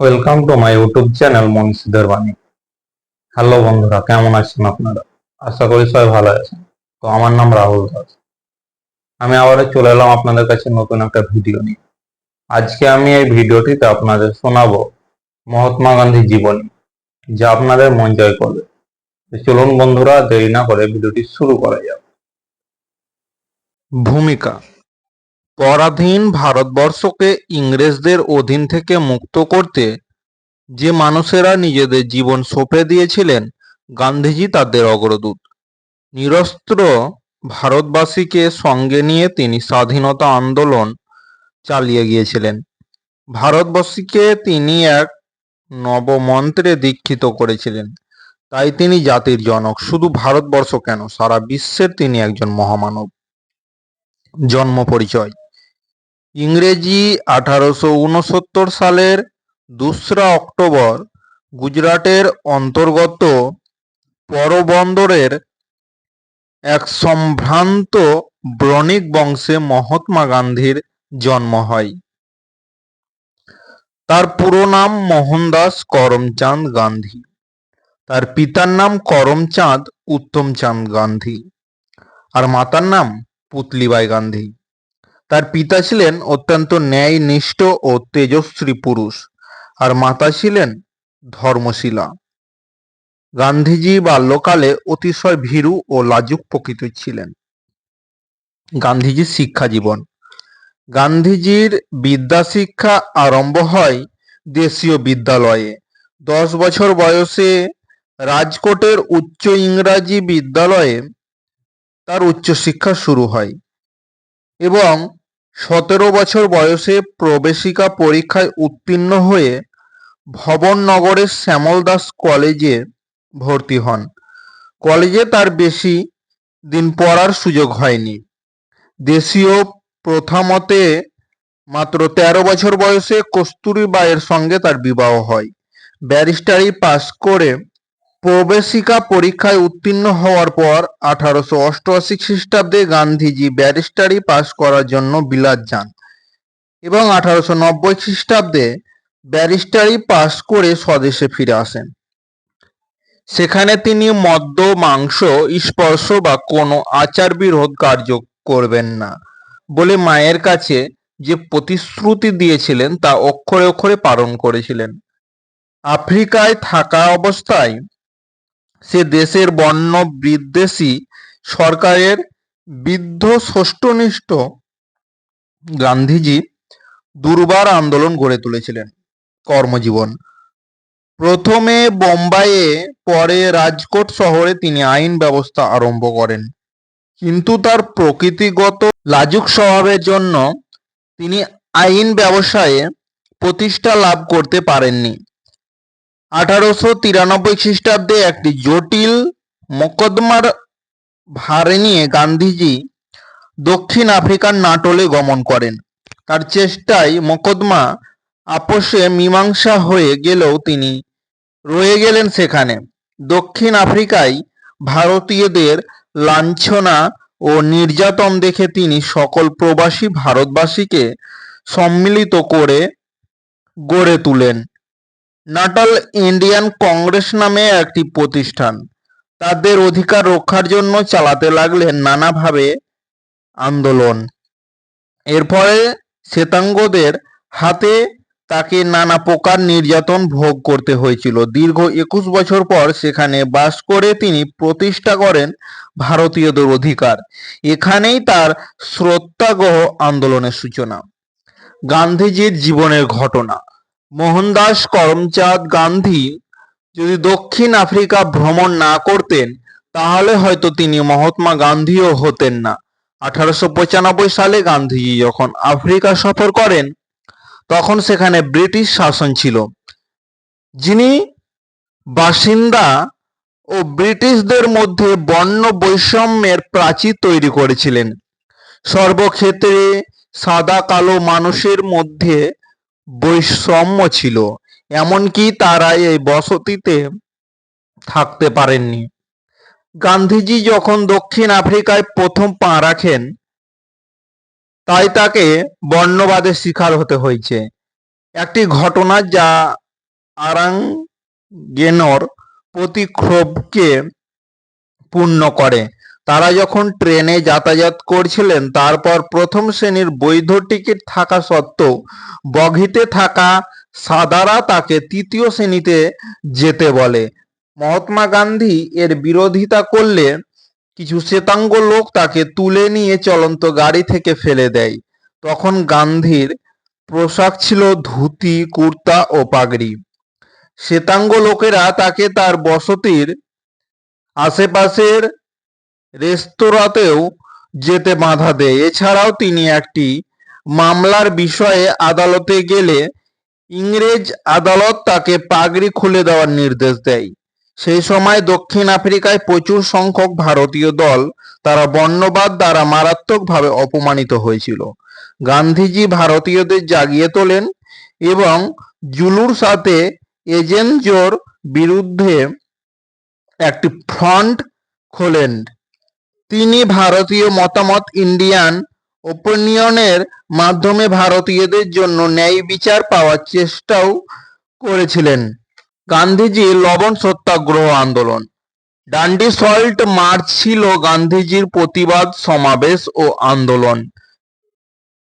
Welcome to my YouTube channel মনীষীদের বাণী hello বন্ধুরা, কেমন আছেন আপনারা? আশা করি সবাই ভালো আছেন। তো আমার নাম রাহুল দাস। আমি আবার চলে এলাম আপনাদের কাছে নতুন একটা ভিডিও নিয়ে। আজকে আমি এই ভিডিওটিতে আপনাদের শোনাবো মহাত্মা গান্ধীর জীবনী, যা আপনাদের মন জয় করবে। চলুন বন্ধুরা, দেরি না করে ভিডিওটি শুরু করা যাক। ভূমিকা। পরাধীন ভারতবর্ষকে ইংরেজদের অধীন থেকে মুক্ত করতে যে মানুষেরা নিজেদের জীবন সঁপে দিয়েছিলেন, গান্ধীজি তাদের অগ্রদূত। নিরস্ত্র ভারতবাসীকে সঙ্গে নিয়ে তিনি স্বাধীনতা আন্দোলন চালিয়ে গিয়েছিলেন। ভারতবাসীকে তিনি এক নবমন্ত্রে দীক্ষিত করেছিলেন। তাই তিনি জাতির জনক, শুধু ভারতবর্ষ কেন, সারা বিশ্বের তিনি একজন মহামানব। জন্ম পরিচয়। ইংরেজি আঠারোশো উনসত্তর সালের দোসরা অক্টোবর গুজরাটের অন্তর্গত পরবন্দরের এক সম্ভ্রান্ত ব্রণিক বংশে মহাত্মা গান্ধীর জন্ম হয়। তার পুরো নাম মোহনদাস করমচাঁদ গান্ধী। তার পিতার নাম করমচাঁদ উত্তমচাঁদ গান্ধী। আর মাতার নাম পুতলিবাই গান্ধী। তার পিতা ছিলেন অত্যন্ত ন্যায়নিষ্ঠ ও তেজস্বী পুরুষ, আর মাতা ছিলেন ধর্মশীলা। গান্ধীজি বাল্যকালে অতিশয় ভীরু ও লাজুক প্রকৃতির ছিলেন। গান্ধীজির শিক্ষা জীবন। গান্ধীজির বিদ্যা শিক্ষা আরম্ভ হয় দেশীয় বিদ্যালয়ে। দশ বছর বয়সে রাজকোটের উচ্চ ইংরাজি বিদ্যালয়ে তার উচ্চশিক্ষা শুরু হয় এবং সতেরো বছর বয়সে প্রবেশিকা পরীক্ষায় উত্তীর্ণ হয়ে ভবননগরের শ্যামল দাস কলেজে ভর্তি হন। কলেজে তার বেশি দিন পড়ার সুযোগ হয়নি। দেশীয় প্রথা মতে মাত্র তেরো বছর বয়সে কস্তুরী বায়ের সঙ্গে তার বিবাহ হয়। ব্যারিস্টারি পাশ করে প্রবেশিকা পরীক্ষায় উত্তীর্ণ হওয়ার পর আঠারোশো অষ্টআশি খ্রিস্টাব্দে গান্ধীজি ব্যারিস্টারি পাশ করার জন্য বিলাত যান এবং আঠারোশো নব্বই খ্রিস্টাব্দে ব্যারিস্টারি পাশ করে স্বদেশে ফিরে আসেন। সেখানে তিনি মদ্য, মাংস, স্পর্শ বা কোনো আচার বিরোধ কার্য করবেন না বলে মায়ের কাছে যে প্রতিশ্রুতি দিয়েছিলেন তা অক্ষরে অক্ষরে পালন করেছিলেন। আফ্রিকায় থাকা অবস্থায় সে দেশের বন্য বিদ্বেষী সরকারের বৃদ্ধ ষষ্ঠনিষ্ঠ গান্ধীজি দুর্বার আন্দোলন গড়ে তুলেছিলেন কর্মজীবন। প্রথমে বোম্বাইয়ে, পরে রাজকোট শহরে তিনি আইন ব্যবস্থা আরম্ভ করেন। কিন্তু তার প্রকৃতিগত লাজুক স্বভাবের জন্য তিনি আইন ব্যবসায়ে প্রতিষ্ঠা লাভ করতে পারেননি। আঠারোশো তিরানব্বই খ্রিস্টাব্দে একটি জটিল মোকদ্দমার ভার নিয়ে গান্ধীজি দক্ষিণ আফ্রিকার নাটোলে গমন করেন। তার চেষ্টায় মোকদ্দমা আপোষে মীমাংসা হয়ে গেলেও তিনি রয়ে গেলেন সেখানে। দক্ষিণ আফ্রিকায় ভারতীয়দের লাঞ্ছনা ও নির্যাতন দেখে তিনি সকল প্রবাসী ভারতবাসীকে সম্মিলিত করে গড়ে তুলেন। নাটাল ইন্ডিয়ান কংগ্রেস নামে একটি প্রতিষ্ঠান। তাদের অধিকার রক্ষার জন্য চালাতে লাগলেন নানাভাবে আন্দোলন। এর ফলে শ্বেতাঙ্গদের হাতে তাকে নানা প্রকার নির্যাতন ভোগ করতে হয়েছিল। দীর্ঘ একুশ বছর পর সেখানে বাস করে তিনি প্রতিষ্ঠা করেন ভারতীয়দের অধিকার। এখানেই তার শ্রদ্ধাগ্রহ আন্দোলনের সূচনা। গান্ধীজির জীবনের ঘটনা। মোহনদাস করমচাঁদ গান্ধী যদি দক্ষিণ আফ্রিকা ভ্রমণ না করতেন, তাহলে হয়তো তিনি মহাত্মা গান্ধীও হতেন না। আঠারোশো পঁচানব্বই সালে গান্ধীজি যখন আফ্রিকা সফর করেন, তখন সেখানে ব্রিটিশ শাসন ছিল। যিনি বাসিন্দা ও ব্রিটিশদের মধ্যে বর্ণ বৈষম্যের প্রাচীর তৈরি করেছিলেন। সর্বক্ষেত্রে সাদা কালো মানুষের মধ্যে বৈষম্য ছিল, এমনকি তারা এই বসতিতে থাকতে পারেননি। গান্ধীজি যখন দক্ষিণ আফ্রিকায় প্রথম পা রাখেন, তাই তাকে বর্ণবাদের শিকার হতে হয়েছে। একটি ঘটনা যা আরাঙ্গেনর প্রতি ক্ষোভকে পূর্ণ করে। তারা যখন ট্রেনে যাতায়াত করছিলেন, তারপর প্রথম শ্রেণির বৈধ টিকিট থাকা সত্ত্বেও বগিতে থাকা সাদারা তাকে তৃতীয় শ্রেণীতে যেতে বলে। মহাত্মা গান্ধী এর বিরোধিতা করলে কিছু শ্বেতাঙ্গ লোক তাকে তুলে নিয়ে চলন্ত গাড়ি থেকে ফেলে দেয়। তখন গান্ধীর পোশাক ছিল ধুতি, কুর্তা ও পাগড়ি। শ্বেতাঙ্গ লোকেরা তাকে তার বসতির আশেপাশের রেস্তোরাঁতেও যেতে বাধা দেয়। এছাড়াও তিনি একটি মামলার বিষয়ে আদালতে গেলে ইংরেজ আদালত তাকে পাগড়ি খুলে দেওয়ার নির্দেশ দেয়। সেই সময় দক্ষিণ আফ্রিকায় প্রচুর সংখ্যক ভারতীয় দল তারা বর্ণবাদ দ্বারা মারাত্মকভাবে অপমানিত হয়েছিল। গান্ধীজি ভারতীয়দের জাগিয়ে তোলেন এবং জুলুর সাথে এজেন্টজোর বিরুদ্ধে একটি ফ্রন্ট খোলেন। তিনি ভারতীয় মতামত ইন্ডিয়ান ওপিনিয়নের মাধ্যমে ভারতীয়দের জন্য ন্যায় বিচার পাওয়ার চেষ্টাও করেছিলেন। গান্ধীজি লবণ সত্যাগ্রহ আন্দোলন। ডান্ডি সল্ট মার্চ ছিল গান্ধীজির প্রতিবাদ সমাবেশ ও আন্দোলন,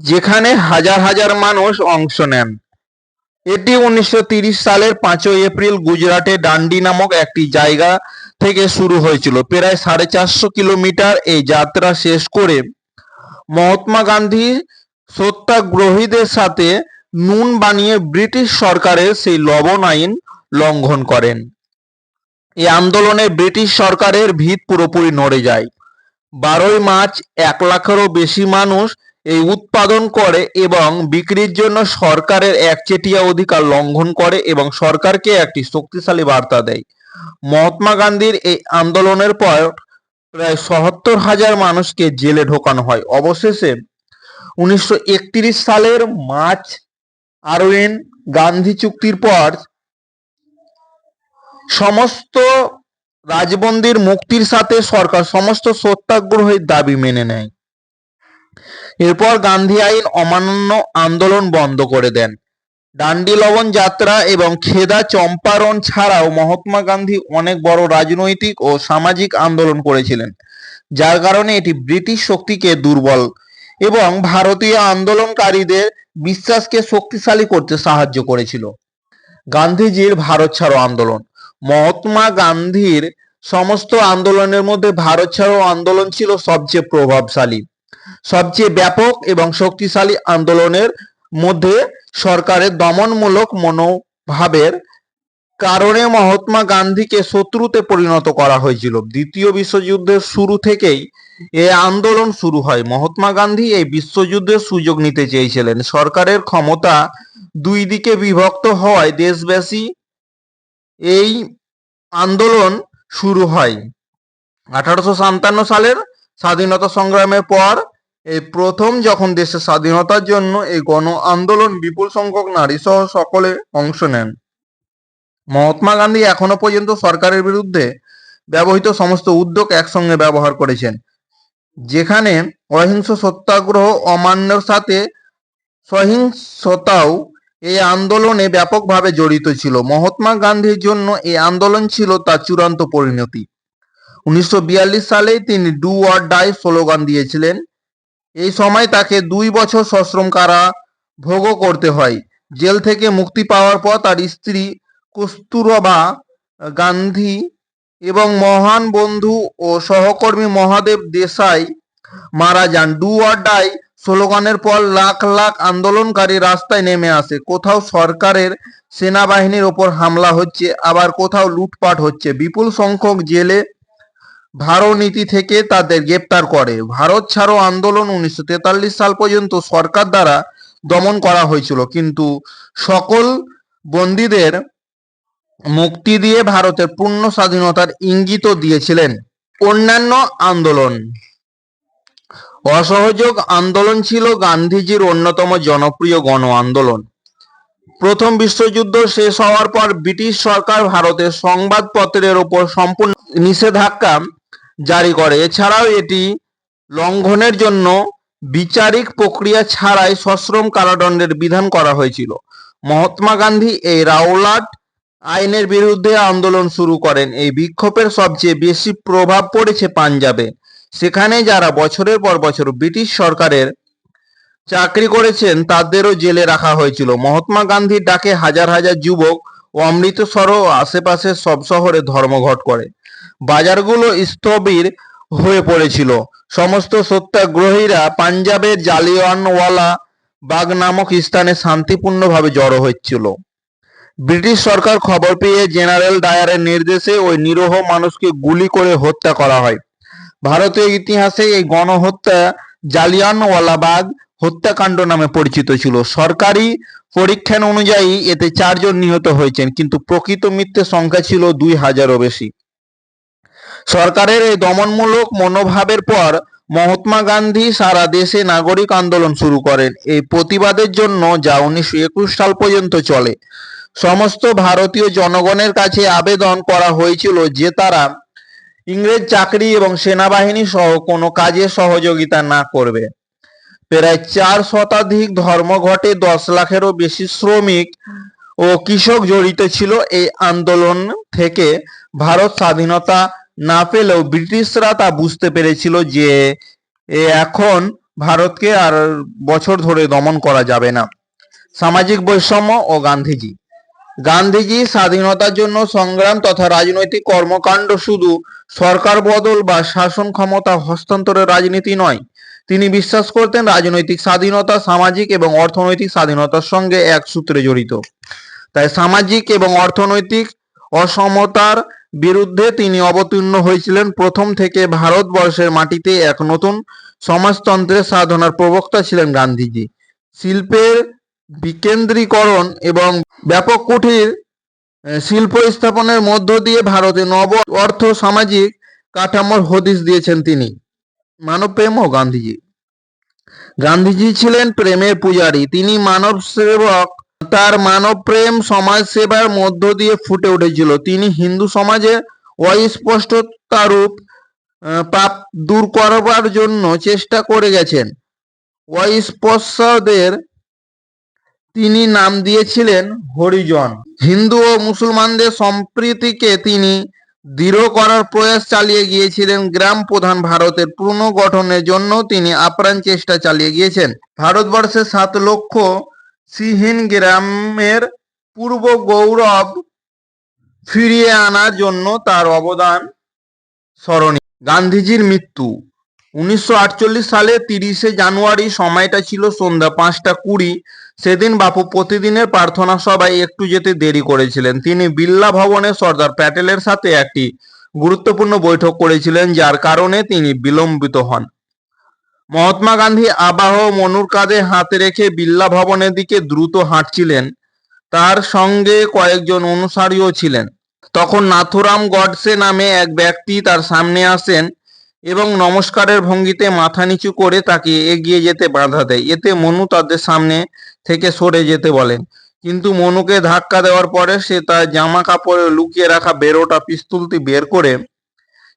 যেখানে হাজার হাজার মানুষ অংশ নেন। এটি উনিশশো সালের পাঁচই এপ্রিল গুজরাটে ডান্ডি নামক একটি জায়গা থেকে শুরু হয়েছিল। প্রায় সাড়ে চারশো কিলোমিটার এই যাত্রা শেষ করে মহাত্মা গান্ধী সত্যাগ্রহীদের সাথে নুন বানিয়ে ব্রিটিশ সরকারের সেই লবণ আইন লঙ্ঘন করেন। এই আন্দোলনে ব্রিটিশ সরকারের ভিত পুরোপুরি নড়ে যায়। বারোই মার্চ এক লাখেরও বেশি মানুষ এই উৎপাদন করে এবং বিক্রির জন্য সরকারের একচেটিয়া অধিকার লঙ্ঘন করে এবং সরকারকে একটি শক্তিশালী বার্তা দেয়। মহাত্মা গান্ধীর এই আন্দোলনের পর প্রায় সত্তর হাজার মানুষকে জেলে ঢোকানো হয়। অবশেষে উনিশশো একত্রিশ সালের মার্চ আরওয়েন গান্ধী চুক্তির পর সমস্ত রাজবন্দির মুক্তির সাথে সরকার সমস্ত সত্যাগ্রহের দাবি মেনে নেয়। এরপর গান্ধী আইন অমান্য আন্দোলন বন্ধ করে দেন। ডান্ডি লবণ যাত্রা এবং খেদা চম্পারণ ছাড়াও মহাত্মা গান্ধী অনেক বড় রাজনৈতিক ও সামাজিক আন্দোলন করেছিলেন, যার কারণে এটি ব্রিটিশ শক্তিকে দুর্বল এবং ভারতীয় আন্দোলনকারীদের বিশ্বাসকে শক্তিশালী করতে সাহায্য করেছিল। গান্ধীজির ভারত ছাড়ো আন্দোলন। মহাত্মা গান্ধীর সমস্ত আন্দোলনের মধ্যে ভারত ছাড়ো আন্দোলন ছিল সবচেয়ে প্রভাবশালী। সবচেয়ে ব্যাপক এবং শক্তিশালী আন্দোলনের মধ্যে সরকারের দমনমূলক মনোভাবের কারণে মহাত্মা গান্ধীকে শত্রুতে পরিণত করা হয়েছিল। দ্বিতীয় বিশ্বযুদ্ধের শুরু থেকেই এ আন্দোলন শুরু হয়। মহাত্মা গান্ধী এই বিশ্বযুদ্ধের সুযোগ নিতে চেয়েছিলেন। সরকারের ক্ষমতা দুই দিকে বিভক্ত হওয়ায় দেশবাসী এই আন্দোলন শুরু হয়। আঠারোশো সাতান্ন সালের স্বাধীনতা সংগ্রামের পর এই প্রথম যখন দেশের স্বাধীনতার জন্য এই গণ আন্দোলন বিপুল সংখ্যক নারী সহ সকলে অংশ নেন। মহাত্মা গান্ধী এখনও পর্যন্ত সরকারের বিরুদ্ধে ব্যবহৃত সমস্ত উদ্যোগ একসঙ্গে ব্যবহার করেছেন, যেখানে অহিংস সত্যাগ্রহ অমান্যর সাথে সহিংসতাও এই আন্দোলনে ব্যাপকভাবে জড়িত ছিল। মহাত্মা গান্ধীর জন্য এই আন্দোলন ছিল তার চূড়ান্ত পরিণতি। উনিশশো সালে তিনি ডু অর ডাই স্লোগান দিয়েছিলেন। এই সময় তাকে দুই বছর সশ্রম কারা ভোগও করতে হয়। জেল থেকে মুক্তি পাওয়ার পর তার স্ত্রী কস্তুরবা গান্ধী এবং মহান বন্ধু ও সহকর্মী মহাদেব দেশাই মারা যান। ডু অর ডাই স্লোগানের পর লাখ লাখ আন্দোলনকারী রাস্তায় নেমে আসে। কোথাও সরকারের সেনাবাহিনীর ওপর হামলা হচ্ছে, আবার কোথাও লুটপাট হচ্ছে। বিপুল সংখ্যক জেলে ভারত নীতি থেকে তাদের গ্রেপ্তার করে। ভারত ছাড়ো আন্দোলন উনিশশো তেতাল্লিশ সাল পর্যন্ত সরকার দ্বারা দমন করা হয়েছিল। কিন্তু সকল বন্দীদের মুক্তি দিয়ে ভারতের পূর্ণ স্বাধীনতার ইঙ্গিতও দিয়েছিলেন অন্যান্য আন্দোলন। অসহযোগ আন্দোলন ছিল গান্ধীজির অন্যতম জনপ্রিয় গণ আন্দোলন। প্রথম বিশ্বযুদ্ধ শেষ হওয়ার পর ব্রিটিশ সরকার ভারতের সংবাদপত্রের ওপর সম্পূর্ণ নিষেধাজ্ঞা জারি করে। এছাড়াও এটি লঙ্ঘনের জন্য বিচারিক প্রক্রিয়া ছাড়াই সশ্রম কারাদণ্ডের বিধান করা হয়েছিল। মহাত্মা গান্ধী এই রাওলাট আইনের বিরুদ্ধে আন্দোলন শুরু করেন। এই বিক্ষোভের সবচেয়ে বেশি প্রভাব পড়েছে পাঞ্জাবে। সেখানে যারা বছরের পর বছর ব্রিটিশ সরকারের চাকরি করেছেন, তাদেরও জেলে রাখা হয়েছিল। মহাত্মা গান্ধীর ডাকে হাজার হাজার যুবক অমৃতসর ও আশেপাশের সব শহরে ধর্মঘট করে। বাজারগুলো স্থবির হয়ে পড়েছিল। সমস্ত সত্যাগ্রহীরা পাঞ্জাবের জালিয়ানওয়ালা বাগ নামক স্থানে শান্তিপূর্ণভাবে জড়ো হচ্ছিল। ব্রিটিশ সরকার খবর পেয়ে জেনারেল ডায়ারের নির্দেশে ওই নিরহ মানুষকে গুলি করে হত্যা করা হয়। ভারতীয় ইতিহাসে এই গণহত্যা জালিয়ানওয়ালা বাগ হত্যাকাণ্ড নামে পরিচিত ছিল। সরকারি পরীক্ষান অনুযায়ী এতে চারজন নিহত হয়েছেন, কিন্তু প্রকৃত মৃত্যুর সংখ্যা ছিল দুই হাজারও বেশি। সরকারের এই দমনমূলক মনোভাবের পর মহাত্মা গান্ধী সারা দেশে নাগরিক আন্দোলন শুরু করেন। এই প্রতিবাদের জন্য যা উনিশশো একুশ সাল পর্যন্ত চলে। সমস্ত ভারতীয় জনগণের কাছে আবেদন করা হয়েছিল যে তারা ইংরেজ চাকরি এবং সেনাবাহিনী সহ কোনো কাজে সহযোগিতা না করবে। প্রায় চার শতাধিক ধর্মঘটে দশ লাখেরও বেশি শ্রমিক ও কৃষক জড়িত ছিল। এই আন্দোলন থেকে ভারত স্বাধীনতা না পেলেও ব্রিটিশরা তা বুঝতে পেরেছিল যে এখন ভারতকে আর বছর ধরে দমন করা যাবে না। সামাজিক বৈষম্য ও গান্ধীজি। গান্ধীজি স্বাধীনতার জন্য সংগ্রাম তথা রাজনৈতিক কর্মকাণ্ড শুধু সরকার বদল বা শাসন ক্ষমতা হস্তান্তরের রাজনীতি নয়। তিনি বিশ্বাস করতেন রাজনৈতিক স্বাধীনতা, সামাজিক এবং অর্থনৈতিক স্বাধীনতার সঙ্গে এক সূত্রে জড়িত। তাই সামাজিক এবং অর্থনৈতিক অসমতার বিরুদ্ধে তিনি অবতীর্ণ হয়েছিলেন। প্রথম থেকে ভারতবর্ষের মাটিতে এক নতুন সমাজতন্ত্রের সাধনার প্রবক্তা ছিলেন গান্ধীজি। শিল্পের বিকেন্দ্রীকরণ এবং ব্যাপক কুঠির শিল্প স্থাপনের মধ্য দিয়ে ভারতে নব অর্থ সামাজিক কাঠামোর হদিশ দিয়েছেন তিনি। মানবপ্রেম ও গান্ধীজি। গান্ধীজি ছিলেন প্রেমের পূজারী। তিনি মানব সেবক তার মানব প্রেম সমাজ সেবার মধ্য দিয়ে ফুটে উঠেছিল। তিনি হিন্দু সমাজে অস্পষ্টতারূপ পাপ দূর করবার জন্য চেষ্টা করে গেছেন। অস্পৃশ্যদের তিনি নাম দিয়েছিলেন হরিজন। হিন্দু ও মুসলমানদের সম্প্রীতিকে তিনি দৃঢ় করার প্রয়াস চালিয়ে গিয়েছিলেন। গ্রাম প্রধান ভারতের পুনর্গঠনের জন্য তিনি আপ্রাণ চেষ্টা চালিয়ে গিয়েছেন। ভারতবর্ষের সাত লক্ষ সিহীন গ্রামের পূর্ব গৌরব ফিরিয়ে আনার জন্য তার অবদান স্মরণীয়। গান্ধীজির মৃত্যু উনিশশো আটচল্লিশ সালে তিরিশে জানুয়ারি সময়টা ছিল সন্ধ্যা পাঁচটা কুড়ি। সেদিন বাপু প্রতিদিনের প্রার্থনা সভায় একটু যেতে দেরি করেছিলেন। তিনি বিল্লা ভবনে সর্দার প্যাটেলের সাথে একটি গুরুত্বপূর্ণ বৈঠক করেছিলেন, যার কারণে তিনি বিলম্বিত হন। মহাত্মা গান্ধী আবাহ মনুর কাঁধে হাতে রেখে বিল্লা ভবনের দিকে দ্রুত হাঁটছিলেন। তার সঙ্গে কয়েকজন অনুসারীও ছিলেন। তখন নাথুরাম গডসে নামে এক ব্যক্তি তার সামনে আসেন এবং নমস্কারের ভঙ্গিতে মাথা নিচু করে তাকে এগিয়ে যেতে বাধা দেয়। এতে মনু তাদের সামনে থেকে সরে যেতে বলেন। কিন্তু মনুকে ধাক্কা দেওয়ার পরে সে তার জামা কাপড়ে লুকিয়ে রাখা বেরোটা পিস্তুলটি বের করে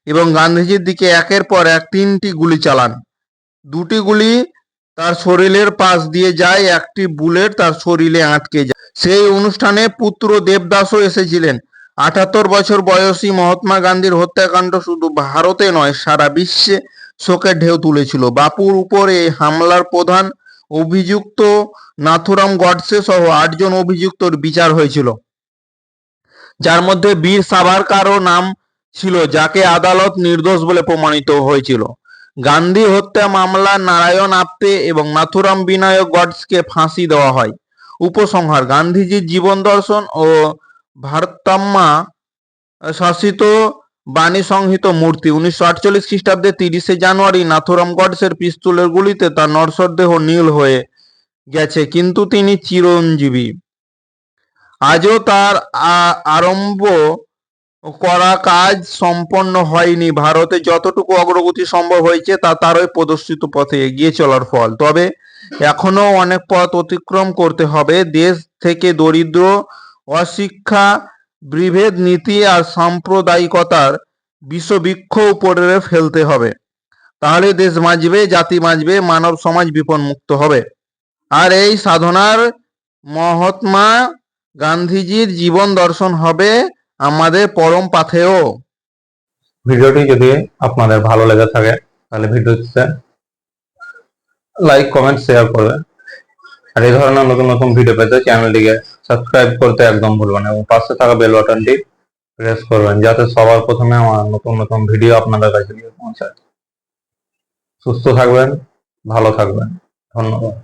এবং গান্ধীজির দিকে একের পর এক তিনটি গুলি চালান। দুটি গুলি তার শরীরের পাশ দিয়ে যায়, একটি বুলেট তার শরীরে আটকে যায়। সেই অনুষ্ঠানে পুত্র দেবদাসও এসেছিলেন। আটাত্তর বছর বয়সী মহাত্মা গান্ধীর হত্যাকাণ্ড শুধু ভারতে নয়, সারা বিশ্বে শোকের ঢেউ তুলেছিল। বাপুর উপরে হামলার প্রধান অভিযুক্ত নাথুরাম গডসে সহ আটজন অভিযুক্তর বিচার হয়েছিল। যার মধ্যে বীর সাভারকারও নাম ছিল, যাকে আদালত নির্দোষ বলে প্রমাণিত হয়েছিল। গান্ধী হত্যা মামলা, নারায়ণ আপ্তে এবং নাথুরাম বিনায়ক গডসকে ফাঁসি দেওয়া হয়। উপসংহার, গান্ধীজির জীবন দর্শন ও ভারতাম্মা শাসিত বাণী সংহিত মূর্তি। উনিশশো আটচল্লিশ খ্রিস্টাব্দে তিরিশে জানুয়ারি নাথুরাম গডসের পিস্তলের গুলিতে তার নরসর দেহ নীল হয়ে গেছে, কিন্তু তিনি চিরঞ্জীবী। আজও তার আরম্ভ করা কাজ সম্পন্ন হয়নি। ভারতে যতটুকু অগ্রগতি সম্ভব হয়েছে, তা তারই প্রদর্শিত পথে এগিয়ে চলার ফল। তবে এখনও অনেক পথ অতিক্রম করতে হবে। দেশ থেকে দরিদ্র, অশিক্ষা, বিভেদ নীতি আর সাম্প্রদায়িকতার বিষবৃক্ষ উপরে ফেলতে হবে। তাহলে দেশ বাঁচবে, জাতি বাঁচবে, মানব সমাজ বিপন্মুক্ত হবে। আর এই সাধনার মহাত্মা গান্ধীজির জীবন দর্শন হবে আমাদের পরম পাথেয়। ভিডিওটি যদি আপনাদের ভালো লেগে থাকে, তাহলে ভিডিওটিতে লাইক কমেন্ট শেয়ার করবেন। আর এই ধরনের নতুন নতুন ভিডিও পেতে চ্যানেলটিকে সাবস্ক্রাইব করতে একদম ভুলবেন এবং পাশে থাকা বেল বাটনটি প্রেস করবেন, যাতে সবার প্রথমে আমার নতুন নতুন ভিডিও আপনাদের কাছে গিয়ে পৌঁছায়। সুস্থ থাকবেন, ভালো থাকবেন। ধন্যবাদ।